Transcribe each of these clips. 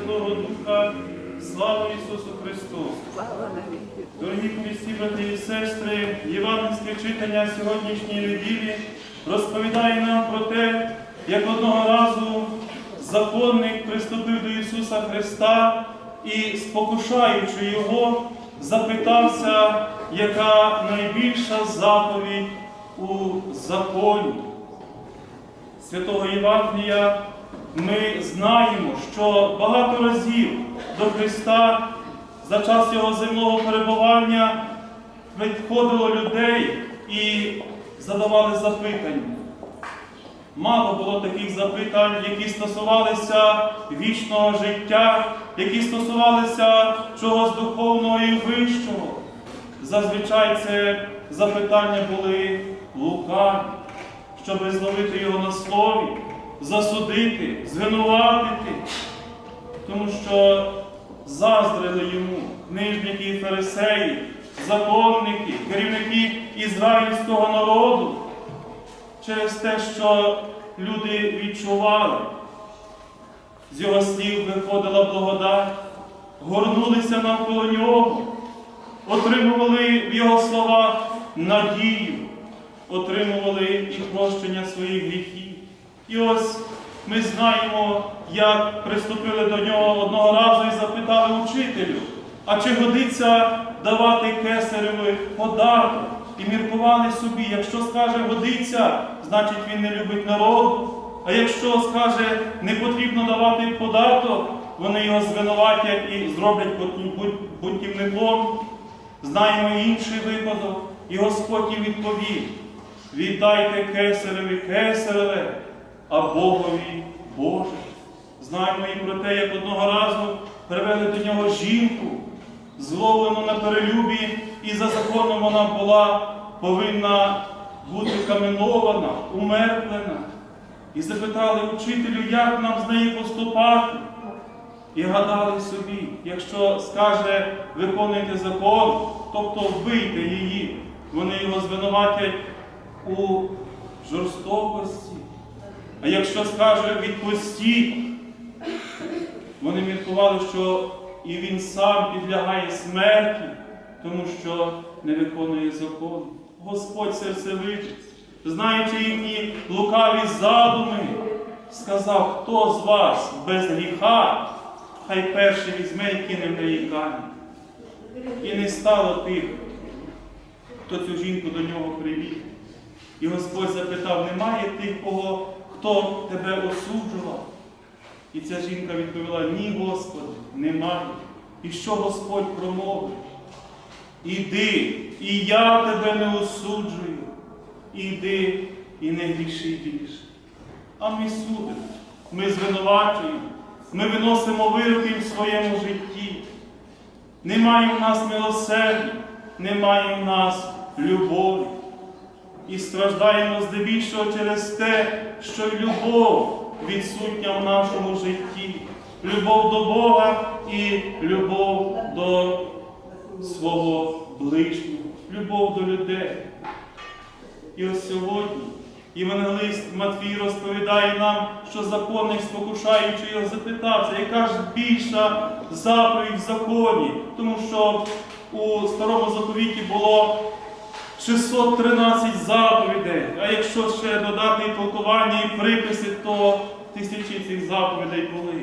Святого Духа. Слава Ісусу Христу! Дорогі Христі, брати і сестри, євангельське читання сьогоднішньої неділі розповідає нам про те, як одного разу законник приступив до Ісуса Христа і, спокушаючи Його, запитався, яка найбільша заповідь у законі. Святого Євангелія ми знаємо, що багато разів до Христа за час Його земного перебування відходило людей і задавали запитання. Мало було таких запитань, які стосувалися вічного життя, які стосувалися чогось духовного і вищого. Зазвичай це запитання були лукаві, щоб зловити його на слові, засудити, звинуватити, тому що заздрили йому книжники і фарисеї, законники, керівники ізраїльського народу через те, що люди відчували. З його слів виходила благодать, горнулися навколо нього, отримували в його словах надію, отримували і прощення своїх гріхів. І ось ми знаємо, як приступили до нього одного разу і запитали учителю, а чи годиться давати кесареві подарок? І міркували собі, якщо скаже годиться, значить він не любить народу. А якщо скаже не потрібно давати податок, вони його звинуватять і зроблять путівником. Знаємо інший випадок, і Господь їм відповів: віддайте кесареві кесареве, а Богові Боже. Знаємо і про те, як одного разу привели до нього жінку, зловлену на перелюбі, і за законом вона була повинна бути каменована, умертлена. І запитали учителю, як нам з нею поступати. І гадали собі, якщо скаже виконуйте закон, тобто вбийте її, вони його звинуватять у жорстокості. А якщо скаже відпустіть, вони міркували, що і він сам підлягає смерті, тому що не виконує закон. Господь серцевитий, знаючи їхні лукаві задуми, сказав, хто з вас без гріха, хай перший візьме і кине в неї камінь. І не стало тих, хто цю жінку до нього привів. І Господь запитав, немає тих, кого, хто тебе осуджував? І ця жінка відповіла: Ні, Господи, немає. І що Господь промовив? Іди, і я тебе не осуджую. Іди і не гріши більше. А ми судимо, ми звинувачуємо, ми виносимо вироки в своєму житті. Немає в нас милосердя, немає в нас любові. І страждаємо здебільшого через те, що любов відсутня в нашому житті. Любов до Бога і любов до свого ближнього, любов до людей. І ось сьогодні Євангелист Матвій розповідає нам, що законник, спокушаючи його, запитався, яка ж більша заповідь в законі, тому що у старому заповіті було 613 заповідей, а якщо ще додати і толкування і приписи, то тисячі цих заповідей були.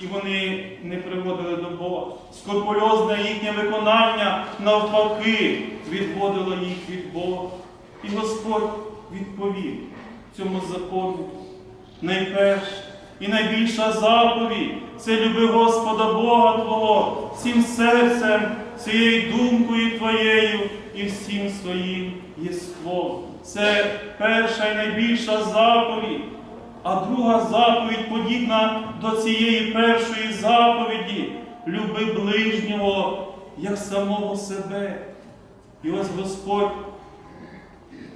І вони не приводили до Бога. Скрупульозне їхнє виконання навпаки відводило їх від Бога. І Господь відповів цьому закону. Найперше і найбільша заповідь це люби Господа Бога Твого всім серцем, всією думкою Твоєю і всім своїм єством. Це перша і найбільша заповідь. А друга заповідь подібна до цієї першої заповіді люби ближнього як самого себе. І ось Господь,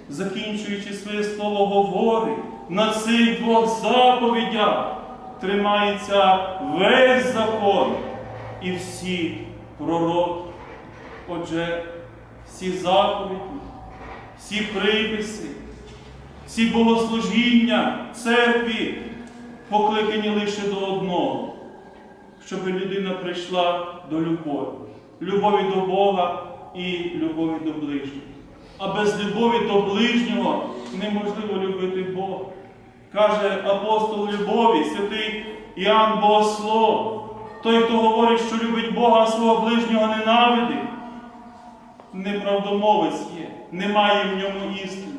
закінчуючи своє слово, говорить, на цих двох заповідях тримається весь закон і всі пророки. Отже, всі заповіді, всі приписи, всі богослужіння церкві покликані лише до одного, щоб людина прийшла до любові, любові до Бога і любові до ближнього. А без любові до ближнього неможливо любити Бога. Каже апостол любові, святий Іоанн Богослов. Той, хто говорить, що любить Бога, а свого ближнього ненавидить, неправдомовець є, немає в ньому істини.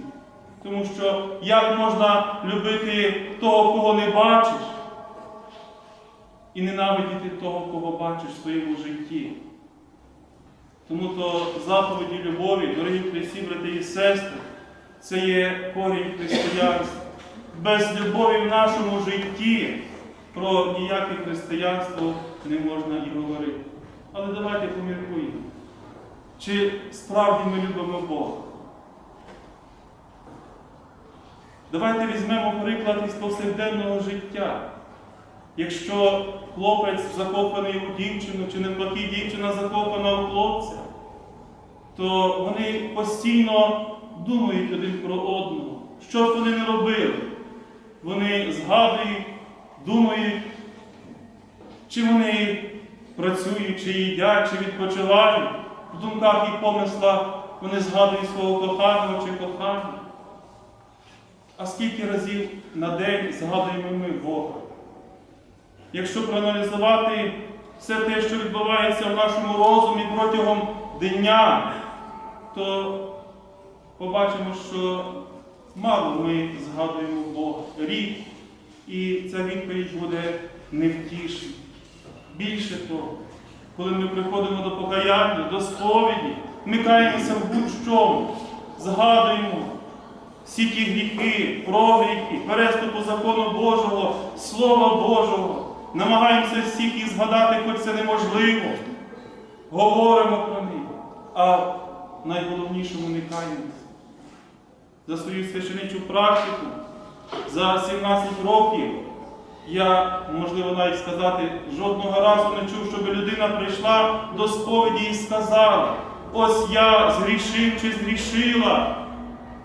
Тому що як можна любити того, кого не бачиш, і ненавидіти того, кого бачиш в своєму житті? Тому то заповіді любові, дорогі Христі, брати і сестри, це є корінь християнства. Без любові в нашому житті про ніяке християнство не можна і говорити. Але давайте поміркуємо. Чи справді ми любимо Бога? Давайте візьмемо приклад із повсякденного життя. Якщо хлопець закоханий у дівчину, чи навпаки дівчина закохана у хлопця, то вони постійно думають один про одного. Що б вони не робили? Вони згадують, думають, чи вони працюють, чи їдять, чи відпочивають. В думках і помислах вони згадують свого коханого чи кохану. А скільки разів на день згадуємо ми Бога? Якщо проаналізувати все те, що відбувається в нашому розумі протягом дня, то побачимо, що мало ми згадуємо Бога рік, і ця відповідь буде невтішна. Більше того, коли ми приходимо до покаяння, до сповіді, ми каємося в будь-чому, згадуємо всі ті гріхи, прогріхи, переступу закону Божого, Слова Божого, намагаємося всіх їх згадати, хоч це неможливо. Говоримо про них, а найголовнішому не каємося. За свою священичу практику, за 17 років я, можливо, навіть сказати, жодного разу не чув, щоб людина прийшла до сповіді і сказала, ось я згрішив чи згрішила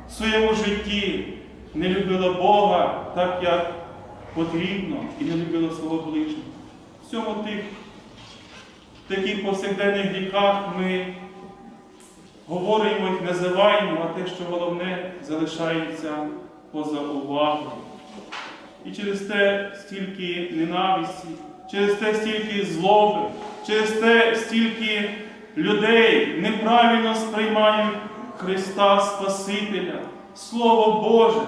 в своєму житті, не любила Бога так, як потрібно, і не любила свого ближнього. В цьому тих таких повсякденних гріхах ми говоримо їх, називаємо, а те, що головне, залишається поза увагою. І через те стільки ненависті, через те стільки злоби, через те стільки людей неправильно сприймають Христа Спасителя, Слово Боже,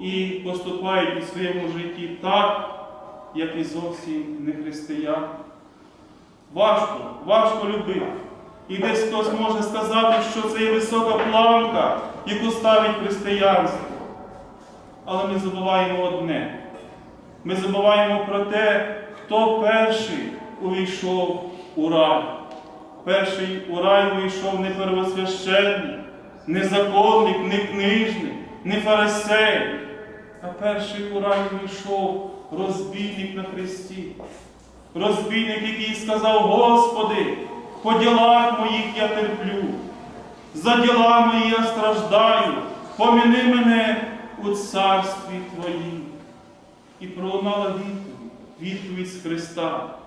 і поступають у своєму житті так, як і зовсім не християни. Важко, важко любити. І десь хтось може сказати, що це є висока планка, яку ставить християнство. Але ми забуваємо одне. Ми забуваємо про те, хто перший увійшов у рай. Перший у рай увійшов не первосвященник, не законник, не книжник, не фарисей, а перший у рай увійшов розбійник на хресті. Розбійник, який сказав, Господи, по ділах моїх я терплю, за діла мої я страждаю, поміни мене у царстві Твоїм. І пролунала відповідь, відповідь з Христа.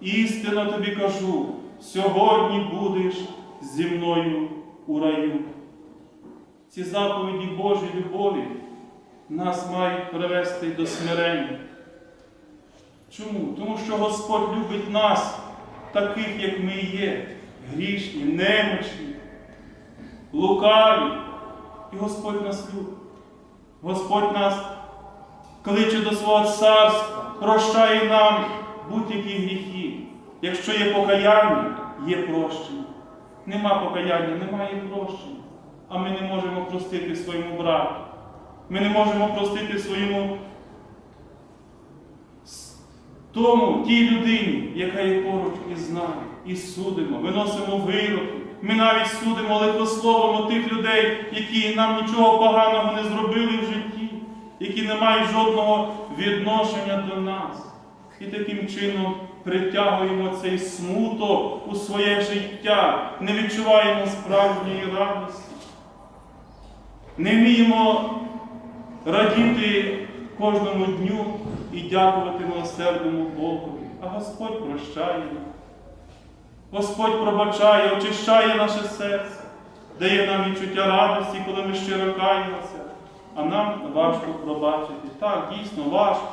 Істинно тобі кажу, сьогодні будеш зі мною у раю. Ці заповіді Божої любові нас мають привести до смирення. Чому? Тому що Господь любить нас, таких, як ми є, грішні, немочні, лукаві. І Господь нас любить. Господь нас кличе до свого царства, прощає нам будь-які гріхи. Якщо є покаяння, є прощення. Нема покаяння, немає прощення. А ми не можемо простити своєму брату. Ми не можемо простити своєму тому тій людині, яка є поруч із нами, і судимо, виносимо вироки. Ми навіть судимо лихословимо тих людей, які нам нічого поганого не зробили в житті, які не мають жодного відношення до нас. І таким чином притягуємо цей смуток у своє життя, не відчуваємо справжньої радості. Не вміємо радіти кожному дню і дякувати милосердному Богові. А Господь прощає нас. Господь пробачає, очищає наше серце, дає нам відчуття радості, коли ми щиро каємося, а нам важко пробачити. Так, дійсно важко.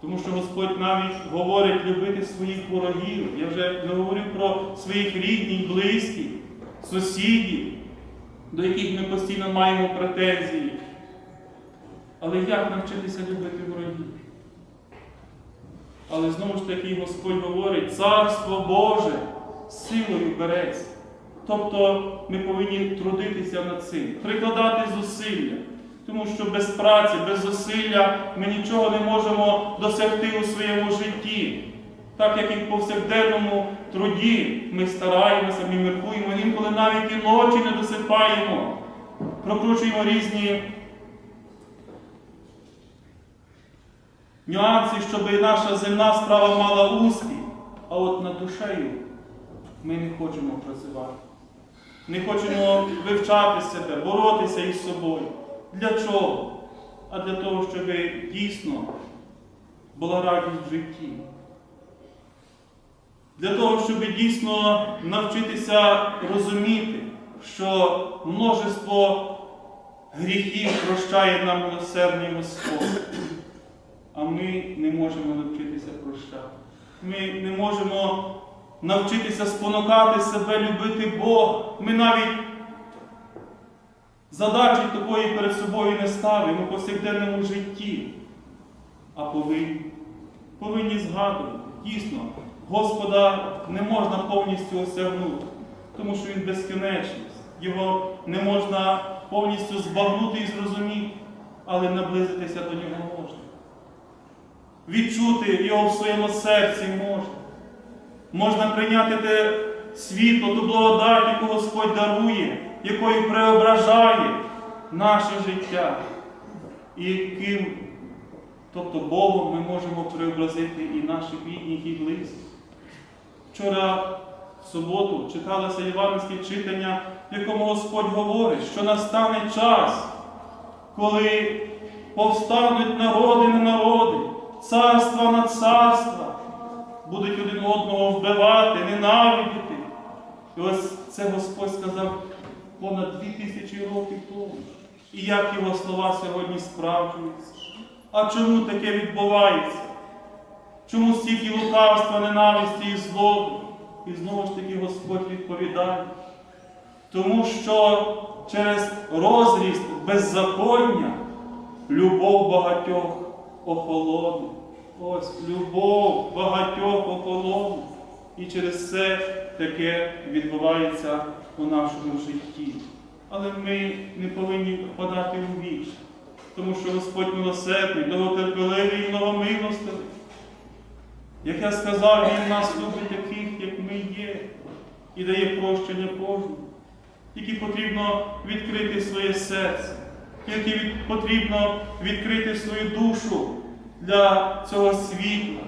Тому що Господь навіть говорить любити своїх ворогів. Я вже не говорю про своїх рідних, близьких, сусідів, до яких ми постійно маємо претензії. Але як навчитися любити ворогів? Але знову ж таки Господь говорить, Царство Боже силою береться. Тобто ми повинні трудитися над цим, прикладати зусилля. Тому що без праці, без зусилля ми нічого не можемо досягти у своєму житті. Так як і в повсякденному труді ми стараємося, ми міркуємо, інколи навіть і ночі не досипаємо, прокручуємо різні нюанси, щоб наша земна справа мала успіх. А от над душею ми не хочемо працювати. Не хочемо вивчати себе, боротися із собою. Для чого? А для того, щоб дійсно була радість в житті. Для того, щоб дійсно навчитися розуміти, що множество гріхів прощає нам милосердний Господь. А ми не можемо навчитися прощати. Ми не можемо навчитися спонукати себе любити Бога. Ми навіть задачі такої перед собою не ставимо у повсякденному житті, а повинні. Повинні згадувати. Дійсно, Господа не можна повністю осягнути, тому що Він безкінечність. Його не можна повністю збагнути і зрозуміти, але наблизитися до нього можна. Відчути його в своєму серці можна. Можна прийняти те світло, ту благодать, яку Господь дарує, якою преображає наше життя. І ким, тобто Богом ми можемо преобразити і наших рідних, і близьких. Вчора в суботу читалося євангельське читання, в якому Господь говорить, що настане час, коли повстануть народи на народи, царства на царства, будуть один одного вбивати, ненавидіти. І ось це Господь сказав понад дві тисячі років тому. І як його слова сьогодні справджуються. А чому таке відбувається? Чому стільки лукавства, ненависті і злоби? І знову ж таки Господь відповідає. Тому що через розріст беззаконня любов багатьох охолоне. Ось любов багатьох охолоне. І через це таке відбувається у нашому житті. Але ми не повинні впадати у віч, тому що Господь милосердний, довготерпеливий і многомилостивий. Як я сказав, Він нас любить таких, як ми є, і дає прощення кожному. Тільки потрібно відкрити своє серце, тільки від- потрібно відкрити свою душу для цього світла,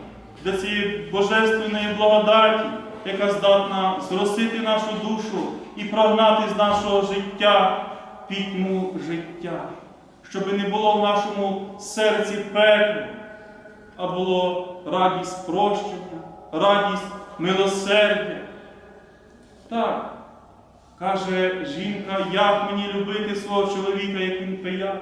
для цієї божественної благодаті, яка здатна зростити нашу душу і прогнати з нашого життя пітьму життя, щоб не було в нашому серці пеклу, а було радість прощення, радість милосердя. Так, каже жінка, як мені любити свого чоловіка, як він пияк.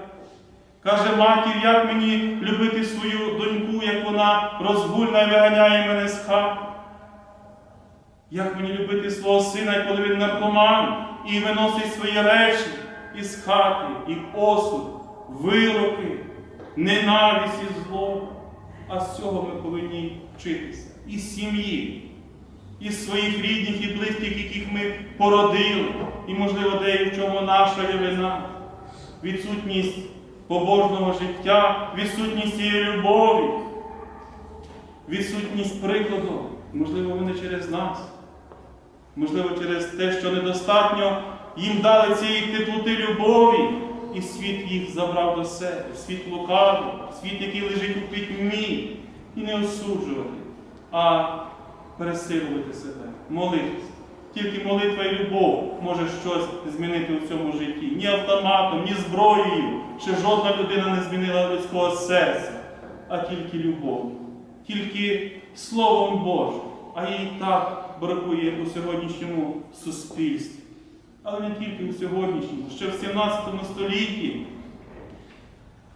Каже матір, як мені любити свою доньку, як вона розгульна і виганяє мене з хати. Як мені любити свого сина, коли він наркоман і виносить свої речі із хати, і осуд, вироки, ненависть і зло. А з цього ми повинні вчитися. Із сім'ї, із своїх рідних і близьких, яких ми породили, і, можливо, де і в чому наша є вина, відсутність побожного життя, відсутність цієї любові, відсутність прикладу, можливо, вони через нас, можливо, через те, що недостатньо їм дали цієї теплоти любові, і світ їх забрав до себе, світ лукавий, світ, який лежить у пітьмі, і не осуджувати, а пересилувати себе, молитися. Тільки молитва і любов може щось змінити у цьому житті. Ні автоматом, ні зброєю. Ще жодна людина не змінила людського серця, а тільки любов, тільки Словом Божим. А їй так бракує у сьогоднішньому суспільстві. Але не тільки у сьогоднішньому, ще в 17 столітті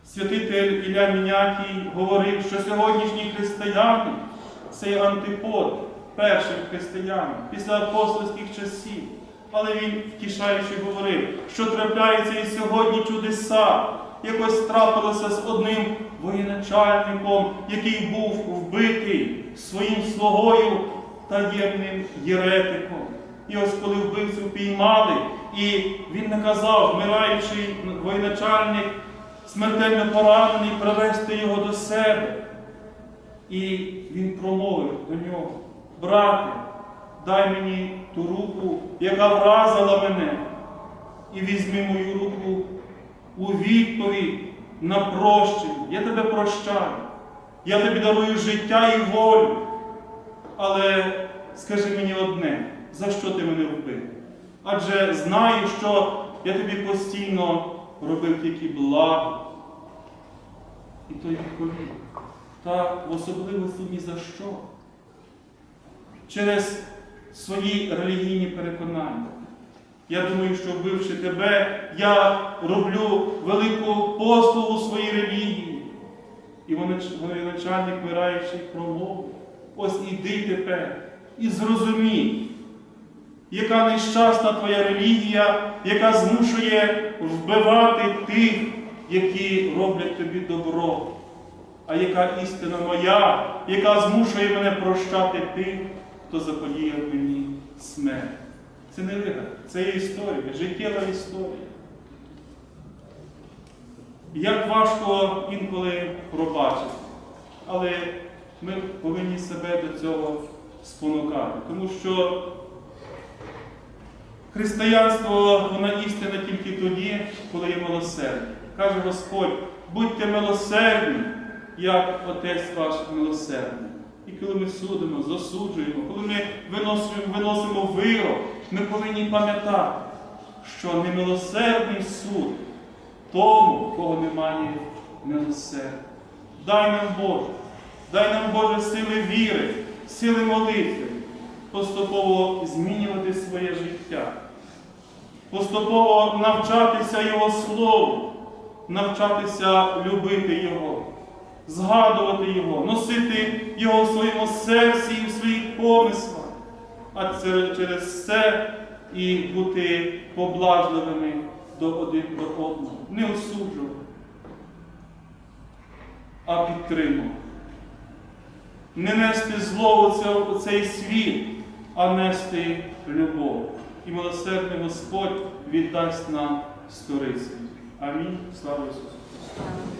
святитель Ілля Мінятій говорив, що сьогоднішні християни це антипод першим християнам після апостольських часів. Але він втішаючи говорив, що трапляються і сьогодні чудеса. Якось трапилося з одним воєначальником, який був вбитий своїм слугою таємним єретиком. І ось коли вбивцю піймали, і він наказав, вмираючий воєначальник, смертельно поранений, привести його до себе. І він промовив до нього, брате, дай мені ту руку, яка вразила мене, і візьми мою руку у відповідь на прощення. Я тебе прощаю. Я тобі дарую життя і волю. Але скажи мені одне, за що ти мене вбив? Адже знаю, що я тобі постійно робив тільки благо. І той відповів, та в особливості ні за що. Через свої релігійні переконання. Я думаю, що вбивши тебе, я роблю велику послугу своїй релігії. І вони, вони начальник вмираючий промовив, ось іди тепер і зрозумій, яка нещасна твоя релігія, яка змушує вбивати тих, які роблять тобі добро. А яка істина моя, яка змушує мене прощати тих, хто заподіяв мені смерть. Це не вигадка, це є історія, життєва історія. Як важко інколи пробачити, але ми повинні себе до цього спонукати, тому що християнство, вона істина тільки тоді, коли є милосердя. Каже Господь, будьте милосердні, як Отець ваш милосердний. І коли ми судимо, засуджуємо, коли ми виносимо, виносимо вирок, ми повинні пам'ятати, що немилосердний суд тому, кого немає милосердя. Дай нам Боже, дай нам Боже сили віри, сили молитви, поступово змінювати своє життя, поступово навчатися Його Слову, навчатися любити Його, згадувати Його, носити Його в своєму серці і в своїх помислах, а через це і бути поблажливими до один до одного, не осуджувати, а підтримувати. Не нести зло у цей світ, а нести любов. І милосердний Господь віддасть нам сторицю. Амінь. Слава Ісусу!